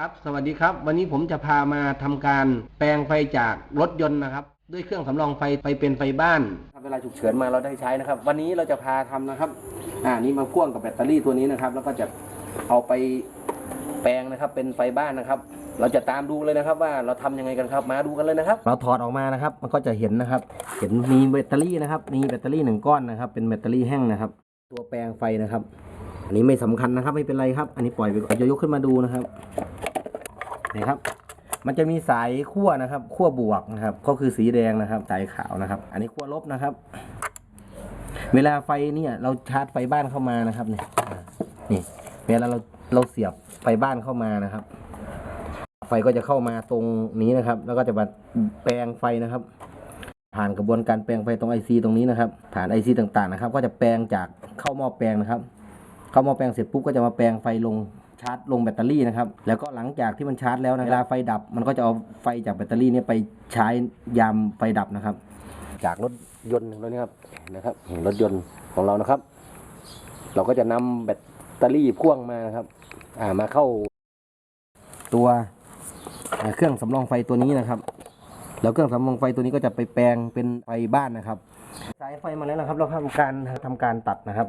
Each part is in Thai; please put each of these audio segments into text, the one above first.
ครับ สวัสดีครับ วันนี้ผมจะพามาทำการแปลงไฟจากรถยนต์นะครับ ด้วยเครื่องสำรองไฟไปเป็นไฟบ้าน เวลาฉุกเฉินมาเราได้ใช้นะครับ วันนี้เราจะพาทำนะครับ อ่า นี่มาพ่วงกับแบตเตอรี่ตัวนี้นะครับ แล้วก็จะเอาไปแปลงนะครับ เป็นไฟบ้านนะครับ เราจะตามดูเลยนะครับ ว่าเราทำยังไงกันครับ มาดูกันเลยนะครับ เราถอดออกมานะครับ มันก็จะเห็นนะครับ เห็นมีแบตเตอรี่นะครับ มีแบตเตอรี่หนึ่งก้อนนะครับ เป็นแบตเตอรี่แห้งนะครับ ตัวแปลงไฟนะครับ อันนี้ไม่สำคัญนะครับ ไม่เป็นไรครับ อันนี้ปล่อยไปก่อนจะยกขึ้นมาดูนะครับ นี่ครับ มันจะมีสายขั้วนะครับขั้วบวกนะครับ ก็คือสีแดงนะครับ สายขาวนะครับ อันนี้ขั้วลบนะครับ เวลาไฟเนี่ย เราชาร์จไฟบ้านเข้ามานะครับนี่อ่านี่ เวลาเราเราเสียบไฟบ้านเข้ามานะครับ ไฟก็จะเข้ามาตรงนี้นะครับ แล้วก็จะมาแปลงไฟนะครับ ผ่านกระบวนการแปลงไฟตรงไอซีตรงนี้นะครับ ผ่านไอซีต่างๆนะครับ ก็จะแปลงจากเข้าหม้อแปลงนะครับ เข้าหม้อแปลงเสร็จปุ๊บก็จะมาแปลงไฟลง ชาร์จลงแบตเตอรี่นะครับ แล้วก็หลังจากที่มันชาร์จแล้วนะเวลาไฟดับ มันก็จะเอาไฟจากแบตเตอรี่เนี้ไปใช้ยามไฟดับนะครับ จากรถยนต์ของเรานี่ครับนะครับเห็นรถยนต์ของเรานะครับ เราก็จะนำแบตเตอรี่พ่วงมานะครับ อ่ามาเข้าตัวเครื่องสำรองไฟตัวนี้นะครับ แล้วเครื่องสำรองไฟตัวนี้ก็จะไปแปลงเป็นไฟบ้านนะครับ สายไฟมาแล้วนะครับ เราทำการทำการตัดนะครับ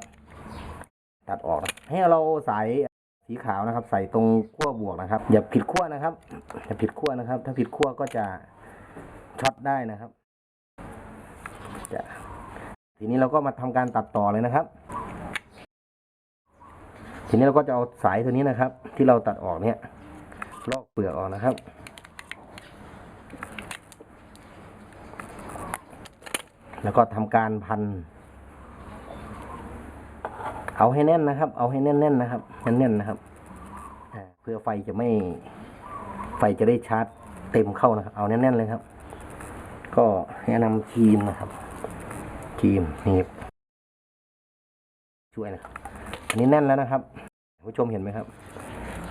ตัดออกนะให้เราสาย สีขาวนะครับ ใส่ตรงขั้วบวกนะครับ อย่าผิดขั้วนะครับ อย่าผิดขั้วนะครับ ถ้าผิดขั้วก็จะช็อตได้นะครับจะทีนี้เราก็มาทำการตัดต่อเลยนะครับ ทีนี้เราก็จะเอาสายตัวนี้นะครับ ที่เราตัดออกเนี่ยลอกเปลือกออกนะครับแล้วก็ทำการพัน เอาให้แน่นนะครับ เอาให้แน่นๆนะครับ แน่นๆนะครับเพื่อไฟจะไม่ไฟจะได้ชาร์จเต็มเข้านะครับ เอาแน่นๆเลยครับ ก็แนะนำครีมนะครับครีมนี่ช่วยนะครับอันนี้แน่นแล้วนะครับผู้ชมเห็นไหมครับ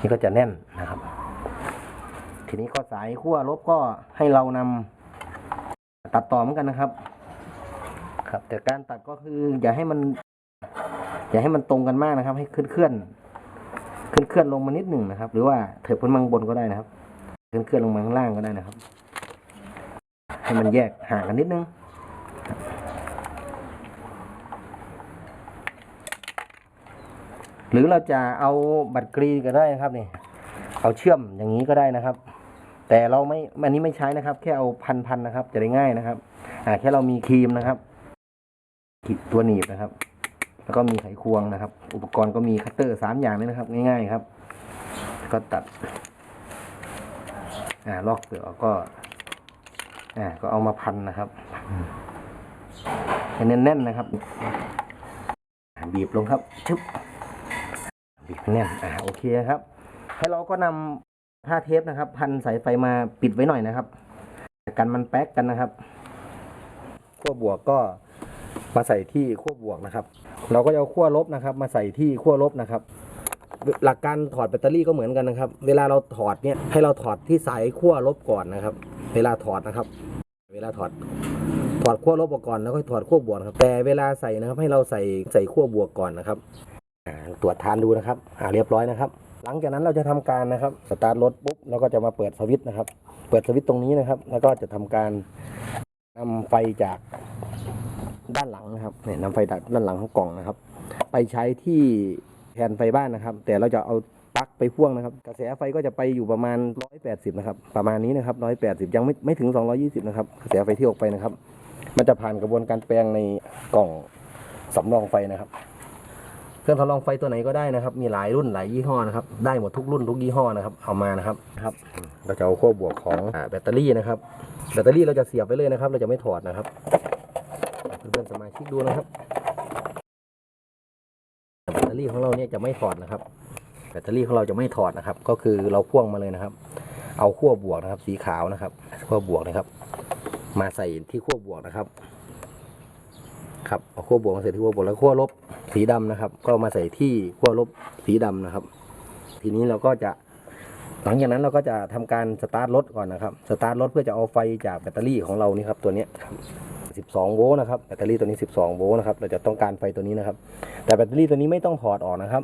นี่ก็จะแน่นนะครับ ทีนี้ข้อสายขั้วลบก็ให้เรานำตัดต่อเหมือนกันนะครับ ครับแต่การตัดก็คืออย่าให้มัน อย่าให้มันตรงกันมากนะครับ ให้เคลื่อนเคลื่อน เคลื่อนเคลื่อนลงมานิดหนึ่งนะครับ หรือว่าเถิบขึ้นมาข้างบนก็ได้นะครับ เคลื่อนเคลื่อนลงมาข้างล่างก็ได้นะครับ ให้มันแยกห่างกันนิดนึงหรือเราจะเอาบัตรกรีก็ได้นะครับนี่เอาเชื่อมอย่างนี้ก็ได้นะครับ แต่เราไม่อันนี้ไม่ใช้นะครับ แค่เอาพันๆนะครับ จะได้ง่ายนะครับ อ่าแค่เรามีครีมนะครับขีดตัวหนีบนะครับ แล้วก็มีไขควงนะครับ อุปกรณ์ก็มีคัตเตอร์สามอย่างนี้นะครับ ง่ายๆครับ ก็ตัด อ่าลอกเปลือกก็ อ่า ก็เอามาพันนะครับให้แน่นๆนะครับ บีบลงครับชึบบีบแน่นอ่าโอเคครับ ให้เราก็นำผ้าเทปนะครับ พันสายไฟมาปิดไว้หน่อยนะครับ กันมันแป๊กกันนะครับขั้วบวกก็มาใส่ที่ขั้วบวกนะครับ เราก็จะเอาขั้วลบนะครับ มาใส่ที่ขั้วลบนะครับ หลักการถอดแบตเตอรี่ก็เหมือนกันนะครับ เวลาเราถอดเนี่ยให้เราถอดที่สายขั้วลบก่อนนะครับ เวลาถอดนะครับ เวลาถอดถอดขั้วลบออกก่อนแล้วก็ถอดขั้วบวกครับแต่เวลาใส่นะครับ ให้เราใส่ใส่ขั้วบวกก่อนนะครับตรวจทานดูนะครับอ่าเรียบร้อยนะครับ หลังจากนั้นเราจะทำการนะครับสตาร์ทรถปุ๊บเราก็จะมาเปิดสวิตช์นะครับ เปิดสวิตช์ตรงนี้นะครับ แล้วก็จะทำการนำไฟจาก ด้านหลังนะครับเนี่ยนำไฟจากด้านหลังของกล่องนะครับ ไปใช้ที่แทนไฟบ้านนะครับ แต่เราจะเอาปลั๊กไปพ่วงนะครับ กระแสไฟก็จะไปอยู่ประมาณ 180 นะครับ ประมาณนี้นะครับ 180 ยังไม่ไม่ถึง 220 นะครับ กระแสไฟที่ออกไปนะครับ มันจะผ่านกระบวนการแปลงในกล่องสำรองไฟนะครับ เครื่องทดลองไฟตัวไหนก็ได้นะครับ มีหลายรุ่นหลายยี่ห้อนะครับ ได้หมดทุกรุ่นทุกยี่ห้อนะครับ เอามานะครับครับเราจะเอาขั้วบวกของแบตเตอรี่นะครับ แบตเตอรี่เราจะเสียบไว้เลยนะครับ เราจะไม่ถอดนะครับ เพื่อนๆสมาชิกดูนะครับแบตเตอรี่ของเราเนี่ยจะไม่ถอดนะครับ แบตเตอรี่ของเราจะไม่ถอดนะครับ ก็คือเราพ่วงมาเลยนะครับ เอาขั้วบวกนะครับ สีขาวนะครับขั้วบวกนะครับ มาใส่ที่ขั้วบวกนะครับ ครับเอาขั้วบวกมาใส่ที่ขั้วบวกแล้วขั้วลบสีดำนะครับ ก็มาใส่ที่ขั้วลบสีดำนะครับ ทีนี้เราก็จะหลังจากนั้นเราก็จะทำการสตาร์ทรถก่อนนะครับ สตาร์ทรถเพื่อจะเอาไฟจากแบตเตอรี่ของเรานี่ครับตัวเนี้ครับ 12 โวลต์นะครับแบตเตอรี่ตัวนี้ 12 โวลต์นะครับเราจะต้องการไฟตัวนี้นะครับ แต่แบตเตอรี่ตัวนี้ไม่ต้องถอดออกนะครับ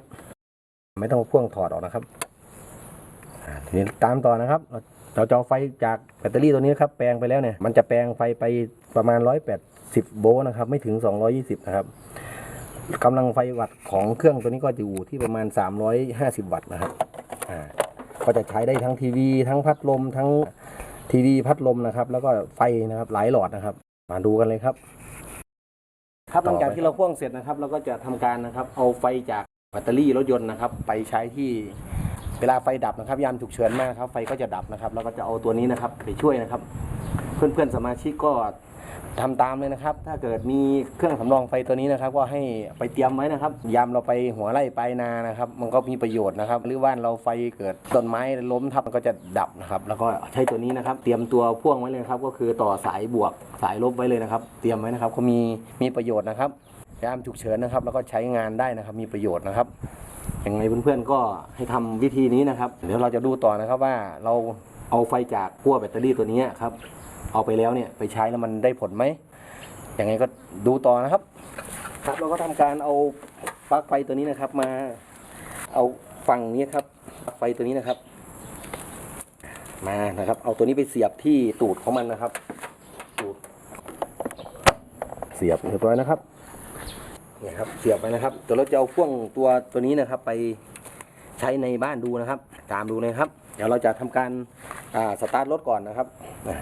ไม่ต้องพ่วงถอดออกนะครับทีนี้ตามต่อนะครับเราเราจะเอไฟจากแบตเตอรี่ตัวนี้นครับแปลงไปแล้วเนี่ยมันจะแปลงไฟไปประมาณ 180 โวลต์นะครับไม่ถึง 220 นะครับกำลังไฟวัตต์ของเครื่องตัวนี้ก็จะอยู่ที่ประมาณ 350 วัตต์นะครับก็จะใช้ได้ทั้งทีวี ทั้งพัดลมทั้งทีวีพัดลมนะครับ แล้วก็ไฟนะครับหลายหลอดนะครับ มาดูกันเลยครับ ครับหลังจากที่เราพ่วงเสร็จนะครับ เราก็จะทำการนะครับ เอาไฟจากแบตเตอรี่รถยนต์นะครับ ไปใช้ที่เวลาไฟดับนะครับ ยามฉุกเฉินมากครับ ไฟก็จะดับนะครับ แล้วก็จะเอาตัวนี้นะครับ ไปช่วยนะครับ เพื่อนๆสมาชิกก็ ทำตามเลยนะครับ ถ้าเกิดมีเครื่องสำรองไฟตัวนี้นะครับ ก็ให้ไปเตรียมไว้นะครับ ยามเราไปหัวไร่ไปลายนานะครับ มันก็มีประโยชน์นะครับ หรือว่าเราไฟเกิดต้นไม้ล้มทับมันก็จะดับนะครับ แล้วก็ใช้ตัวนี้นะครับ เตรียมตัวพ่วงไว้เลยครับ ก็คือต่อสายบวกสายลบไว้เลยนะครับ เตรียมไว้นะครับก็มีมีประโยชน์นะครับยามฉุกเฉินนะครับ แล้วก็ใช้งานได้นะครับ มีประโยชน์นะครับยังไงเพื่อนๆก็ให้ทำวิธีนี้นะครับ เดี๋ยวเราจะดูต่อนะครับว่าเราเอาไฟจากขั้วแบตเตอรี่ตัวนี้ครับ เอาไปแล้วเนี่ยไปใช้แล้วมันได้ผลไหมอยังไงก็ดูต่อนะครับ ครับเราก็ทำการเอาปลั๊กไฟตัวนี้นะครับ มาเอาฝั่งนี้ครับปลั๊กไฟตัวนี้นะครับ มานะครับ เอาตัวนี้ไปเสียบที่ตูดของมันนะครับตูดเสียบเรียบร้อยนะครับเนี่ยครับเสียบไปนะครับเดี๋ยวเราจะเอาพ่วงตัวตัวนี้นะครับ ไปใช้ในบ้านดูนะครับ ตามดูนะครับ เดี๋ยวเราจะทำการ อ่าสตาร์ทรถก่อนนะครับ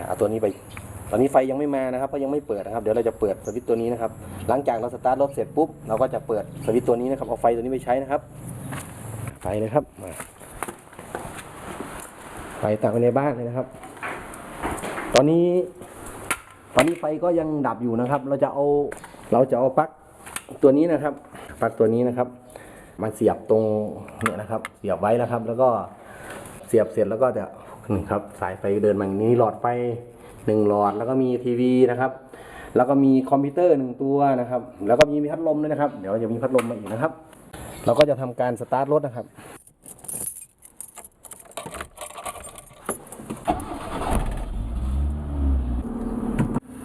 เอาตัวนี้ไป ตอนนี้ไฟยังไม่มานะครับเพราะยังไม่เปิดนะครับ เดี๋ยวเราจะเปิดสวิตช์ตัวนี้นะครับ หลังจากเราสตาร์ทรถเสร็จปุ๊บเราก็จะเปิดสวิตช์ตัวนี้นะครับเอาไฟตัวนี้ไปใช้นะครับ ไฟนะครับไฟต่างไว้ในบ้านเลยนะครับ ตอนนี้ ตอนนี้ไฟก็ยังดับอยู่นะครับ เราจะเอาเราจะเอาปลั๊กตัวนี้นะครับปลั๊กตัวนี้นะครับมาเสียบตรงเนี่ยนะครับ เสียบไว้นะครับ แล้วก็เสียบเสร็จแล้วก็จะ นี่ครับสายไฟเดินมาอย่างนี้หลอดไฟหนึ่งหลอดแล้วก็มีทีวีนะครับ แล้วก็มีคอมพิวเตอร์หนึ่งตัวนะครับ แล้วก็มีพัดลมด้วยนะครับ เดี๋ยวจะมีพัดลมมาอีกนะครับ เราก็จะทำการสตาร์ทรถนะครับ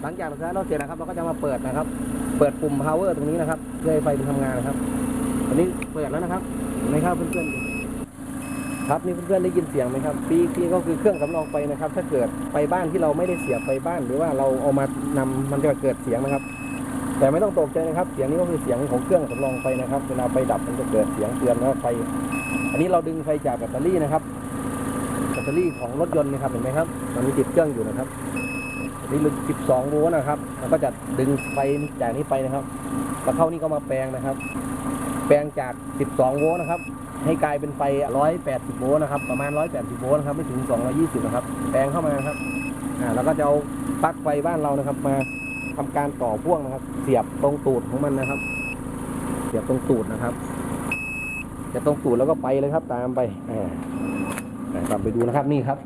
หลังจากเราใช้รถเสร็จนะครับ เราก็จะมาเปิดนะครับ เปิดปุ่ม power ตรงนี้นะครับเพื่อให้ไฟมันทำงานนะครับตอนนี้เปิดแล้วนะครับเห็นไหมครับเพื่อนๆ ครับนี่เพื่อนๆได้ยินเสียงไหมครับปีปีก็คือเครื่องสำรองไฟนะครับ ถ้าเกิดไฟบ้านที่เราไม่ได้เสียบไฟบ้าน หรือว่าเราเอามานำมันจะเกิดเสียงนะครับ แต่ไม่ต้องตกใจนะครับ เสียงนี้ก็คือเสียงของเครื่องสำรองไฟนะครับเวลาไฟดับมันจะเกิดเสียงเตือนว่าไฟ อันนี้เราดึงไฟจากแบตเตอรี่นะครับแบตเตอรี่ของรถยนต์นะครับเห็นไหมครับ มันมีติดเครื่องอยู่นะครับนี่ลึก12 โวลต์นะครับแล้วก็จะดึงไฟจากนี้ไปนะครับแล้วเข้านี่ก็มาแปลงนะครับ แปลงจาก 12 โวลต์นะครับ ให้กลายเป็นไฟ 180 โวลต์นะครับ ประมาณ 180 โวลต์นะครับ ไม่ถึง 220 นะครับ แปลงเข้ามาครับ อ่า แล้วก็จะเอาปลั๊กไฟบ้านเรานะครับ มาทำการต่อพ่วงนะครับ เสียบตรงตูดของมันนะครับ เสียบตรงตูดนะครับ จะตรงตูดแล้วก็ไปเลยครับ ตามไปอ่าอ่าตามไปดูนะครับ นี่ครับ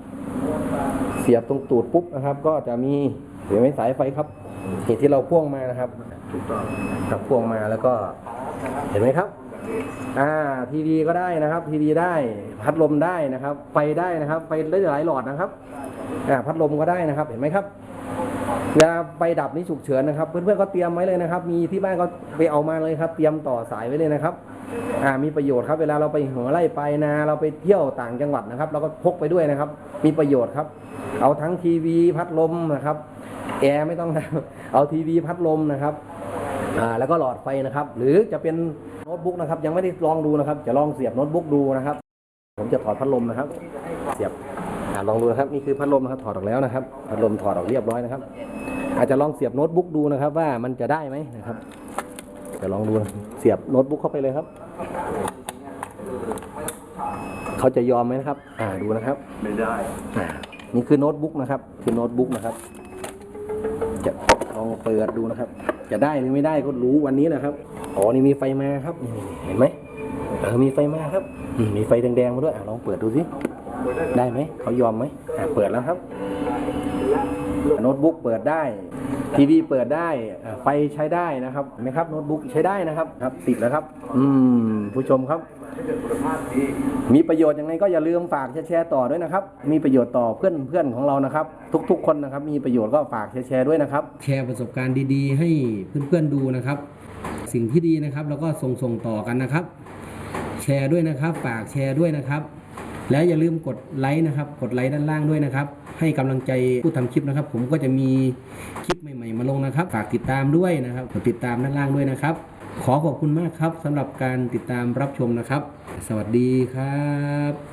เสียบตรงตูดปุ๊บนะครับ ก็จะมีเห็นไหมสายไฟครับเหตุที่เราพ่วงมานะครับถูกต้องกับพ่วงมาแล้วก็ เห็นไหมครับ อ่าทีวีก็ได้นะครับ ทีวีได้พัดลมได้นะครับ ไฟได้นะครับ ไฟได้หลายหลอดนะครับอ่าพัดลมก็ได้นะครับ เห็นไหมครับเวลาไฟดับนี่ฉุกเฉินนะครับ เพื่อนๆก็เตรียมไว้เลยนะครับ มีที่บ้านก็ไปเอามาเลยครับ เตรียมต่อสายไว้เลยนะครับ อ่ามีประโยชน์ครับเวลาเราไปหัวไร่ไปนาเราไปเที่ยวต่างจังหวัดนะครับ เราก็พกไปด้วยนะครับ มีประโยชน์ครับ เอาทั้งทีวีพัดลมนะครับแอร์ไม่ต้องเอาทีวีพัดลมนะครับอ่าแล้วก็หลอดไฟนะครับ หรือจะเป็น โน้ตบุ๊กนะครับยังไม่ได้ลองดูนะครับจะลองเสียบโน้ตบุ๊กดูนะครับ ผมจะถอดพัดลมนะครับ เสียบอ่าลองดูนะครับนี่คือพัดลมนะครับถอดออกแล้วนะครับ พัดลมถอดออกเรียบร้อยนะครับ อาจจะลองเสียบโน้ตบุ๊กดูนะครับ ว่ามันจะได้ไหมนะครับจะลองดูนะเสียบโน้ตบุ๊กเข้าไปเลยครับ เขาจะยอมไหมนะครับ อ่าดูนะครับ ไม่ได้อ่านี่คือโน้ตบุ๊กนะครับ คือโน้ตบุ๊กนะครับ จะลองเปิดดูนะครับ จะได้หรือไม่ได้ก็รู้วันนี้นะครับ อ๋อนี่มีไฟมาครับนี่เห็นไหมเออมีไฟมาครับมีไฟแดงๆมาด้วยอลองเปิดดูสิได้ไหมเขายอมไหมเปิดแล้วครับโน้ตบุ๊กเปิดได้ทีวีเปิดได้ไฟใช้ได้นะครับเห็นไหมครับโน้ตบุ๊กใช้ได้นะครับครับติดแล้วครับ อืมผู้ชมครับ มีประโยชน์ยังไงก็อย่าลืมฝากแชร์ต่อด้วยนะครับ มีประโยชน์ต่อเพื่อนเพื่อนของเรานะครับ ทุก ๆ คนนะครับ มีประโยชน์ก็ฝากแชร์ด้วยนะครับ แชร์ประสบการณ์ดี ๆ ให้เพื่อนๆดูนะครับ สิ่งที่ดีนะครับ แล้วก็ส่งส่งต่อกันนะครับ แชร์ด้วยนะครับ ฝากแชร์ด้วยนะครับ แล้วอย่าลืมกดไลค์นะครับ กดไลค์ด้านล่างด้วยนะครับ ให้กำลังใจผู้ทำคลิปนะครับ ผมก็จะมีคลิปใหม่ ๆ มาลงนะครับ ฝากติดตามด้วยนะครับกดติดตามด้านล่างด้วยนะครับ ขอขอบคุณมากครับสำหรับการติดตามรับชมนะครับ สวัสดีครับ